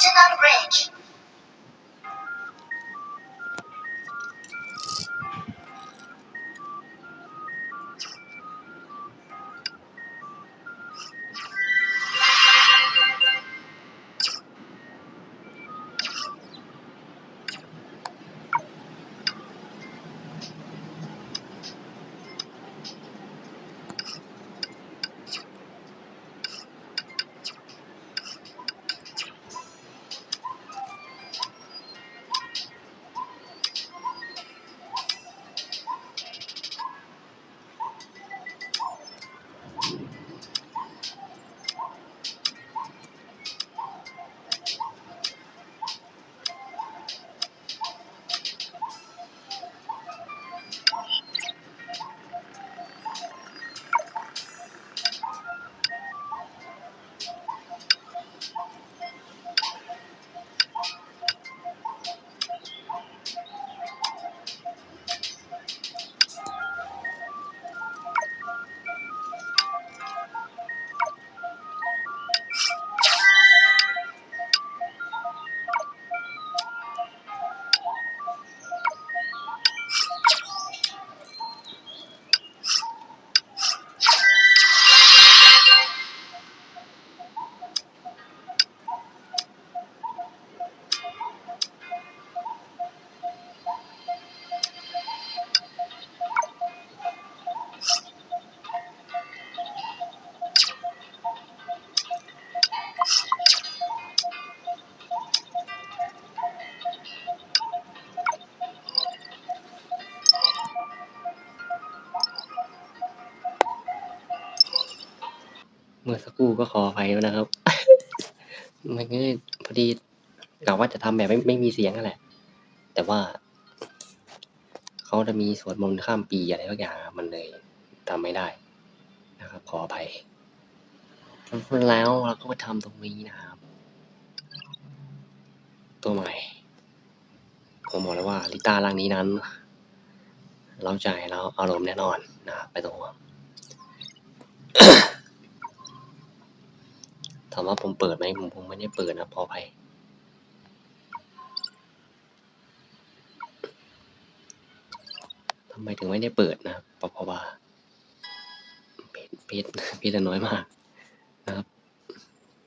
Ferdinand Bridge. คู่ก็ขออภัยด้วยนะครับ มันก็พอดีกะว่าจะทำแบบไม่ไม่มีเสียงนั่นแหละ แต่ว่า เขาจะมีสวดมนต์ข้ามปีอะไรทุกอย่างมันเลยทำไม่ได้นะครับ ขออภัยแล้วเราก็มาทำตรงนี้นะครับ ตัวใหม่ผมบอกเลยว่าลิต้าร่างนี้นั้น เราใจแล้วอารมณ์แน่นอนนะครับไปตรงหัวง ถามว่าผมเปิดไหมผมคงไม่ได้เปิดนะพอไปทำไมถึงไม่ได้เปิดนะปพบาเพจเพจเพจน้อยมากนะครับ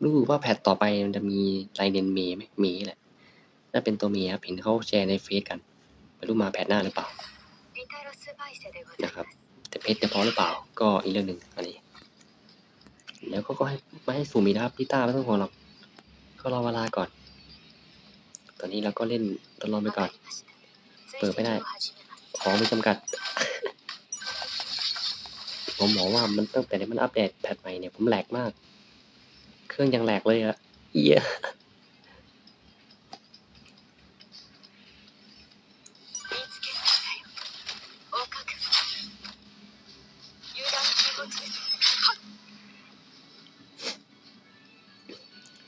รู้ว่าแพทต่อไปมันจะมีไลเดนเมย์ไหมเมย์แหละน่าเป็นตัวเมย์ครับเห็นเขาแชร์ในเฟซกันไม่รู้มาแพทหน้าหรือเปล่านะครับแต่เพจจะพอหรือเปล่าก็อีกเรื่องหนึ่ง แล้วก็ก็ให้ไม่ให้สูมีนะครับลิต้าไม่ต้องห่วงหรอกก็รอเวลาก่อน ตอนนี้เราก็เล่นทดลองไปก่อน เปิดไม่ได้ ของมีจำกัด ผมบอกว่ามันตั้งแต่มันอัปเดตแพทใหม่เนี่ย ผมแหลกมาก เครื่องยังแหลกเลยอะเยอะ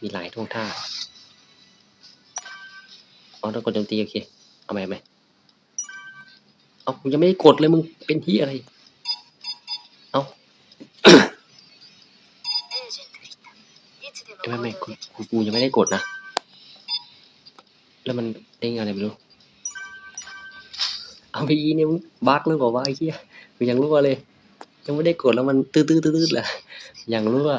มีหลายท่วงท่าอ๋อต้องกดจมตีโอเค เอาไหมเอาไหมเอายังไม่ได้กดเลยมึงเป็นที่อะไร เอาไม่ไม่กูกูยังไม่ได้กดนะ แล้วมันเด้งอะไรไม่รู้ เอาไปอีเนี่ยมึงบักหรือเปล่าวะไอ้เหี้ยยังรั่วเลย ยังไม่ได้กดแล้วมันตื้อๆๆๆแหละยังรั่ว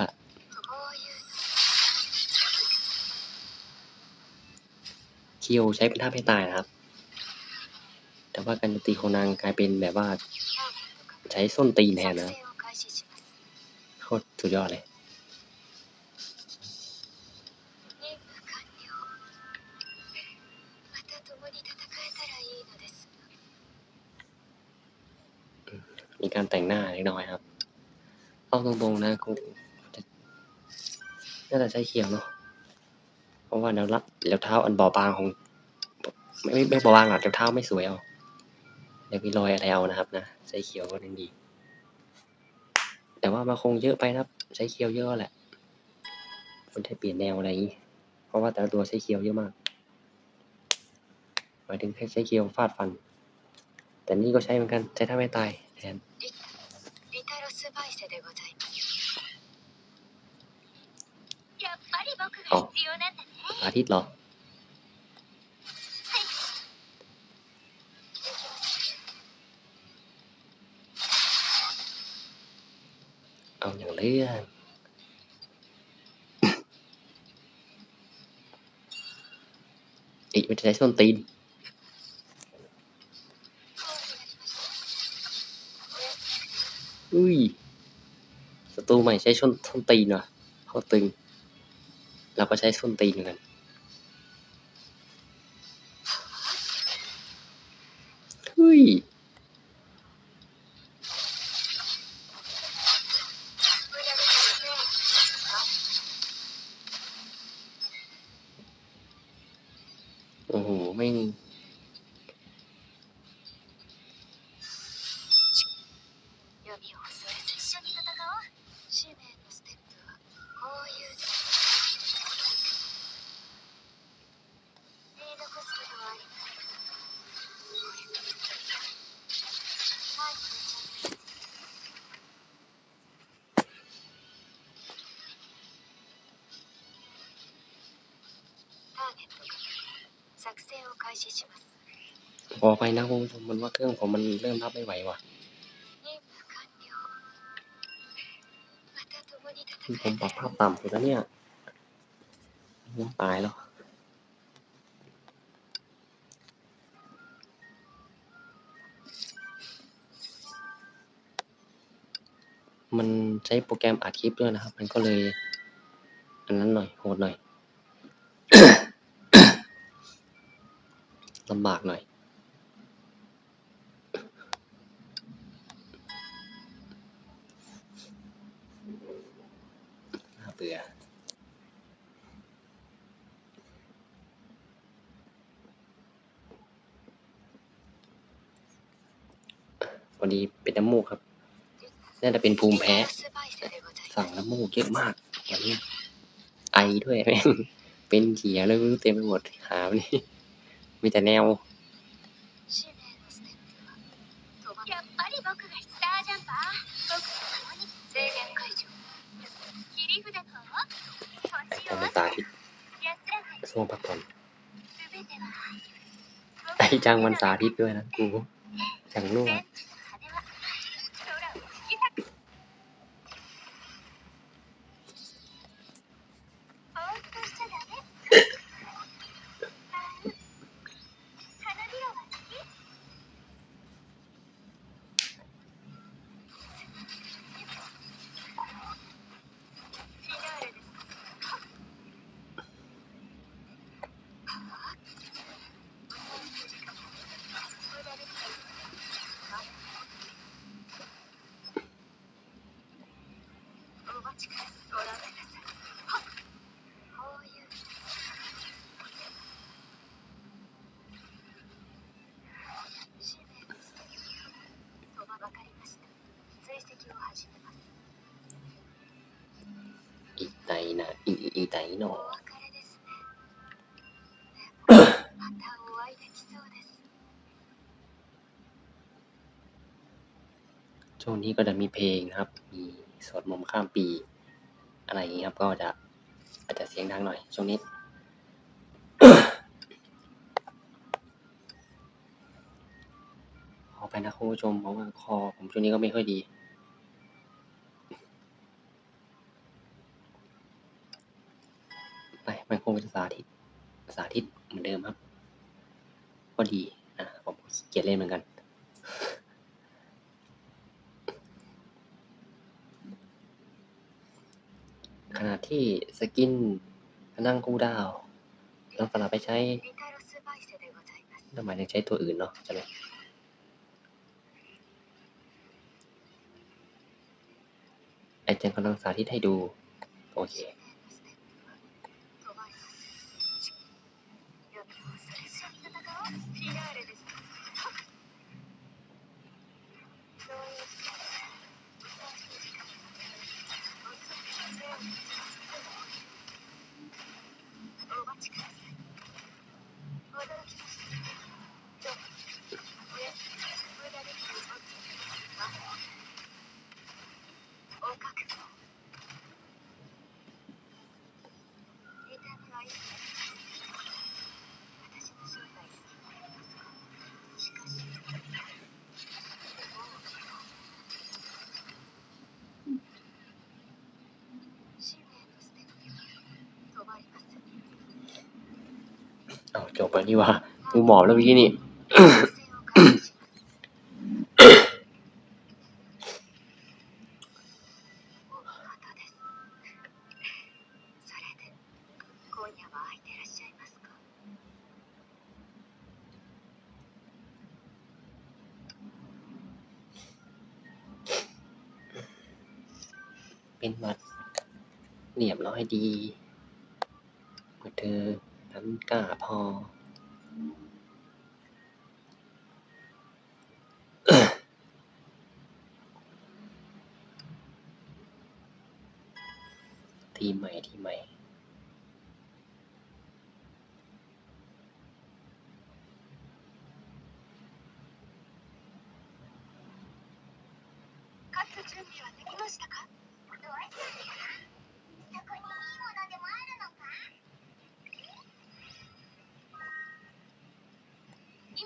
คิวใช้เป็นท่าให้ตายนะครับ แต่ว่าการตีของนางกลายเป็นแบบว่าใช้ส้นตีนแทนนะโคตรสุดยอดเลยมีการแต่งหน้าเล็กน้อยครับ เอาตรงๆนะคุณน่าจะใช้เขียวเนาะ ราะว่าแนวรับแล้วเท้าอันเบาบางของ ไม่ไม่ไม่เบาบางหรอกแล้วเท้าไม่สวยเอาเดี๋ยวมีรอยอะไรเอานะครับนะใช้เขียวก็ยังดี แต่ว่ามันคงเยอะไปนะครับ ใช้เขียวเยอะแหละคนไทยเปลี่ยนแนวอะไรอย่างนี้ เพราะว่าแต่ละตัวใช้เขียวเยอะมากหมายถึงแค่ใช้เขียวฟาดฟัน แต่นี่ก็ใช้เหมือนกันใช้ท่าไม่ตายแทน リタロスバイセでございます。や っぱり僕が必要なんだね อาทิตย์เหรอ เอาอย่างเรื่องอีกมันใช้ส้นตีนอุ้ยศัตรูใหม่ใช้ส้นส้นตีนว่ะเขาตึง เราก็ใช้ส้นตีนเหมือนกัน เฮ้ย โอ้โหแม่ง 闇を恐れず一緒に戦おう使命のステップはこういう ขอไปนะคุณผู้ชมมันว่าเครื่องผมมันเริ่มรับไม่ไหวว่ะผมปรับภาพต่ำไปแล้วเนี่ยมันตายแล้ว มันใช้โปรแกรมอัดคลิปด้วยนะครับ มันก็เลย อันนั้นหน่อยโหดหน่อยลำบากหน่อยน่าเบื่อพอดีเป็นน้ำมูกครับ น่าจะเป็นภูมิแพ้ สั่งแล้วมูกเยอะมากอย่างนี้ไอด้วยแม่งเป็นเขียเลยเต็มไปหมดหาวันนี้มีแต่แนวตามตาที่ช่วงพักผ่อนไอจังวันสาธิตด้วยนะกูจังลูก นะอีอีไตหนอ お別れですねでもまたお会いできそうです ช่วงนี้ก็จะมีเพลงนะครับ มีสวดมนต์ข้ามปี อะไรอย่างนี้ครับ ก็จะอาจจะเสียงดังหน่อย ช่วงนี้ ขอไปนะคุณผู้ชมเพราะว่าคอผมช่วงนี้ก็ไม่ค่อยดี สาธิตเหมือนเดิมครับก็ดีนะผมเกียดเล่นเหมือนกันขนาดที่สกินนั่งคู่ดาวเราสลับไปใช้หมายถึงใช้ตัวอื่นเนาะจะเลยมอาจารย์กำลังสาธิตให้ดู โอเค お待ちください。 เอาจบไปนี่ว่ามืหมอบแล้วพี่นี่เป็นวัดเหนียบเราให้ดี 今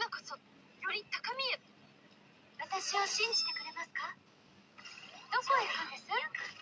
こそより高みへ。私を信じてくれますか？どこへ行くんです？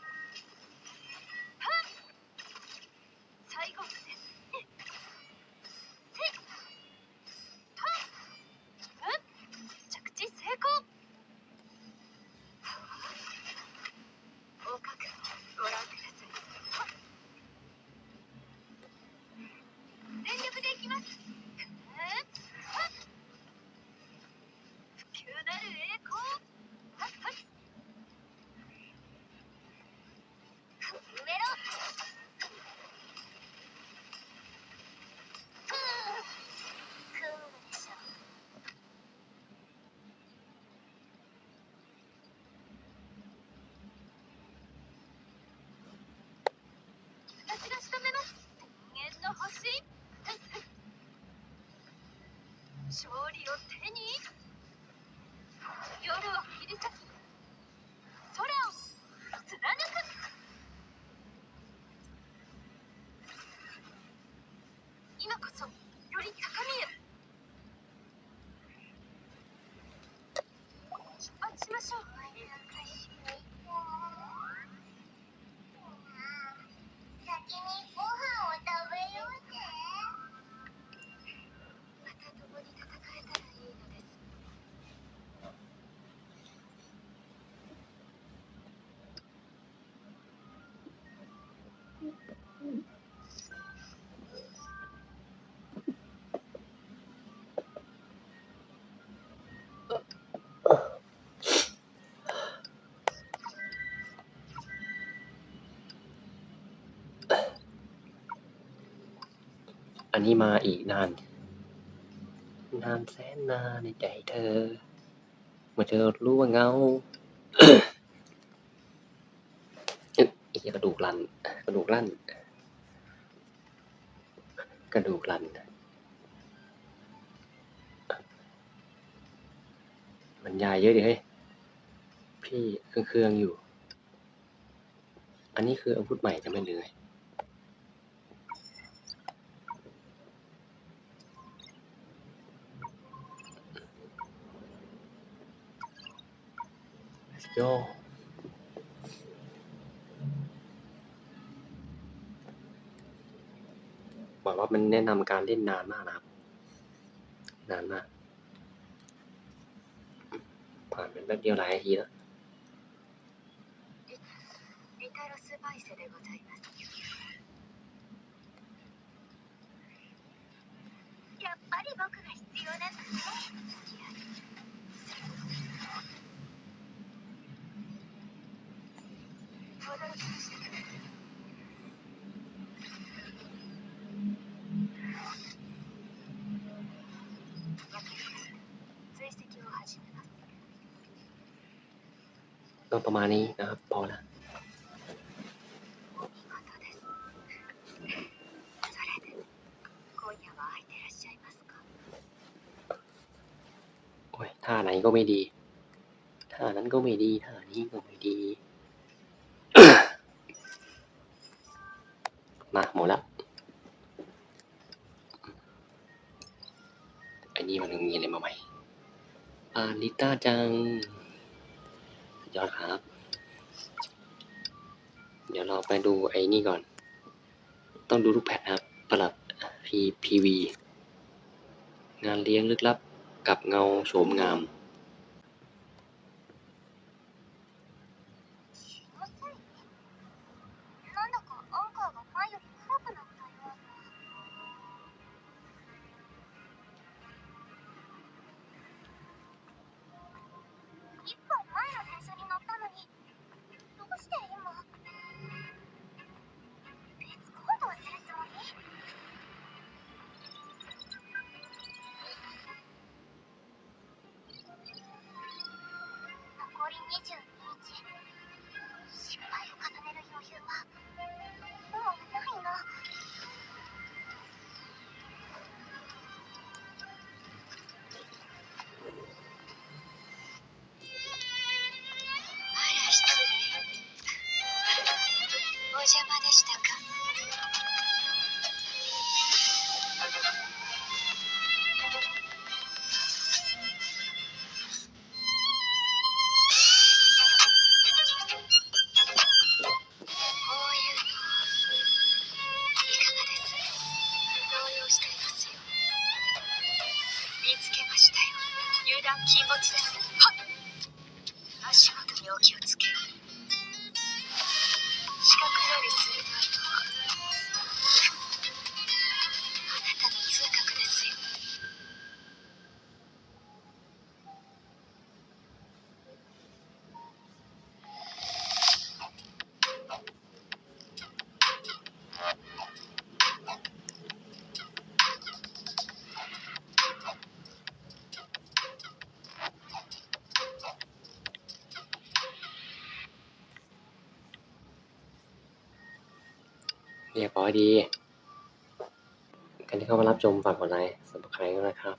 勝利を手に。夜を切り裂き空を貫く。今こそ อันนี้มาอีกนาน นานแสนนานในใจเธอ เมื่อเธอรู้ว่าเงาอีกกระดูกลัน กระดูกลั่น กระดูกลัน มันยายเยอะดิเฮ้ย พี่เครื่องอยู่ อันนี้คืออาวุธใหม่จะไม่เลย Let's go บอกว่ามันแนะนำการเล่นนานมากนะครับ นานมาก ผ่านเป็นแป๊บเดียวหลายนาทีแล้ว リタロス・バイセでございますやっぱり僕が必要なんだね ก็ประมาณนี้นะครับพอละโอ้ยท่าไหนก็ไม่ดีท่านั้นก็ไม่ดีท่านี้ก็ไม่ดีาหมดละอันนี้มันมีอะไรมาใหม่ปาลิต้าจังยอดครับ เดี๋ยวเราไปดูไอ้นี่ก่อน ต้องดูลูกแพทครับประหลัด PPV งานเลี้ยงลึกลับกับเงาโฉมงาม เรียบร้อยดี การที่เข้ามารับชมฝากกดไลค์สำหรับใครด้วยนะครับ